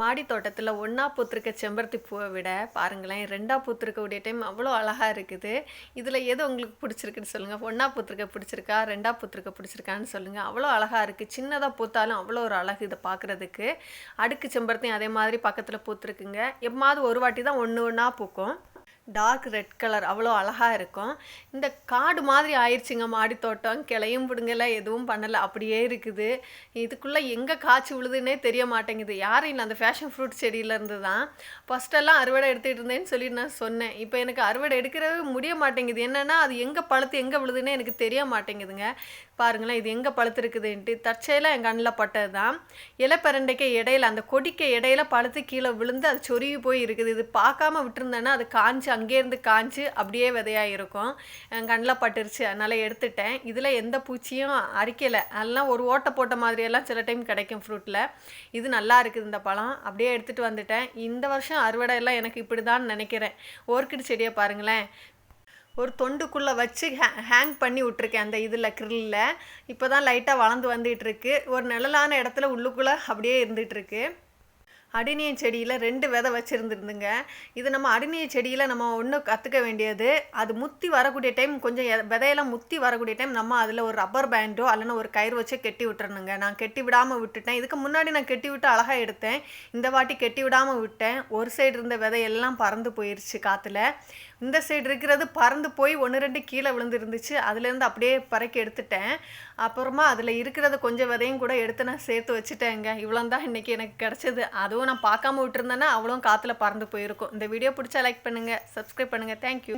மாடி தோட்டத்தில் ஒன்றா பூத்திருக்க செம்பருத்தி பூவை விட பாருங்களேன் ரெண்டாக பூத்திருக்கக்கூடிய டைம் அவ்வளோ அழகாக இருக்குது. இதில் எது உங்களுக்கு பிடிச்சிருக்குன்னு சொல்லுங்கள் ஒன்றா பூத்திருக்க பிடிச்சிருக்கா ரெண்டா பூத்திருக்க பிடிச்சிருக்கான்னு சொல்லுங்கள் அவ்வளோ அழகாக இருக்குது சின்னதாக பூத்தாலும் அவ்வளோ ஒரு அழகு இதை பார்க்குறதுக்கு அடுக்கு செம்பருத்தியும் அதே மாதிரி பக்கத்தில் பூத்திருக்குங்க. எப்பமாவது ஒரு வாட்டி தான் ஒன்று ஒன்றா பூக்கும். டார்க் ரெட் கலர் அவ்வளோ அழகாக இருக்கும். இந்த காடு மாதிரி ஆயிடுச்சுங்க மாடி தோட்டம். கிளையும் பிடுங்கலை எதுவும் பண்ணலை. அப்படியே இருக்குது. இதுக்குள்ளே எங்கே காய்ச்சி விழுதுன்னே தெரிய மாட்டேங்குது. யாரும் இல்லை அந்த ஃபேஷன் ஃப்ரூட் செடியிலேருந்து தான் ஃபஸ்ட்டெல்லாம் அறுவடை எடுத்துகிட்டு இருந்தேன்னு சொல்லி நான் சொன்னேன். இப்போ எனக்கு அறுவடை எடுக்கிறவே முடிய மாட்டேங்குது. என்னென்னா அது எங்கே பழுத்து எங்கே விழுதுன்னே எனக்கு தெரிய மாட்டேங்குதுங்க. பாருங்களேன் இது எங்கே பழுத்துருக்குதுன்ட்டு. தற்செயலாக எங்கள் கண்ணில் பட்டது தான். இலைப்பரண்டைக்கு இடையில அந்த கொடிக்க இடையில பழுத்து கீழே விழுந்து அது சொருகி போய் இருக்குது. இது பார்க்காம விட்டுருந்தேன்னா அது காஞ்சு காஞ்சு அங்கேருந்து காஞ்சு அப்படியே விதையாக இருக்கும் கண்ணில் பட்டுருச்சு. அதனால் எடுத்துட்டேன். இதில் எந்த பூச்சியும் அரிக்கலை. அதெல்லாம் ஒரு ஓட்டை போட்ட மாதிரியெல்லாம் சில டைம் கிடைக்கும் ஃப்ரூட்டில் இது நல்லா இருக்குது இந்த பழம். அப்படியே எடுத்துகிட்டு வந்துட்டேன். இந்த வருஷம் அறுவடை எல்லாம் எனக்கு இப்படி தான் நினைக்கிறேன். ஓர்க்கிடு செடியை பாருங்களேன். ஒரு தொண்டுக்குள்ளே வச்சு ஹே ஹேங் பண்ணி விட்ருக்கேன் அந்த இதில் க்ரில்லில் இப்போ தான் லைட்டாக வளர்ந்து வந்துகிட்ருக்கு ஒரு நிழலான இடத்துல உள்ளுக்குள்ளே அப்படியே இருந்துகிட்ருக்கு அடினிய செடியில் ரெண்டு விதை வச்சுருந்துருந்துங்க. இது நம்ம அடினிய செடியில் நம்ம ஒன்று கற்றுக்க வேண்டியது. அது முத்தி வரக்கூடிய டைம் கொஞ்சம் எ- விதையெல்லாம் முத்தி வரக்கூடிய டைம் நம்ம அதில் ஒரு ரப்பர் பேண்டோ அல்லனா ஒரு கயிறு வச்சு கெட்டி விட்டுறணுங்க. நான் கெட்டி விடாமல் விட்டுட்டேன். இதுக்கு முன்னாடி நான் கெட்டி விட்டு அழகாக எடுத்தேன். இந்த வாட்டி கெட்டி விடாமல் விட்டேன். ஒரு சைடு இருந்த விதையெல்லாம் பறந்து போயிருச்சு காற்றுல இந்த சைடு இருக்கிறது பறந்து போய் ஒன்று ரெண்டு கீழே விழுந்துருந்துச்சு. அதுலேருந்து அப்படியே பறக்கி எடுத்துட்டேன். அப்புறமா அதில் இருக்கிறத கொஞ்சம் விதையும் கூட எடுத்து நான் சேர்த்து வச்சுட்டேங்க. இவ்வளோ தான் இன்றைக்கி எனக்கு கிடச்சிது. அதுவும் நான் பார்க்காம விட்டுருந்தேன்னா அவ்வளோ காற்றுல பறந்து போயிருக்கும். இந்த வீடியோ பிடிச்சா லைக் பண்ணுங்கள் சப்ஸ்கிரைப் பண்ணுங்கள் தேங்க்யூ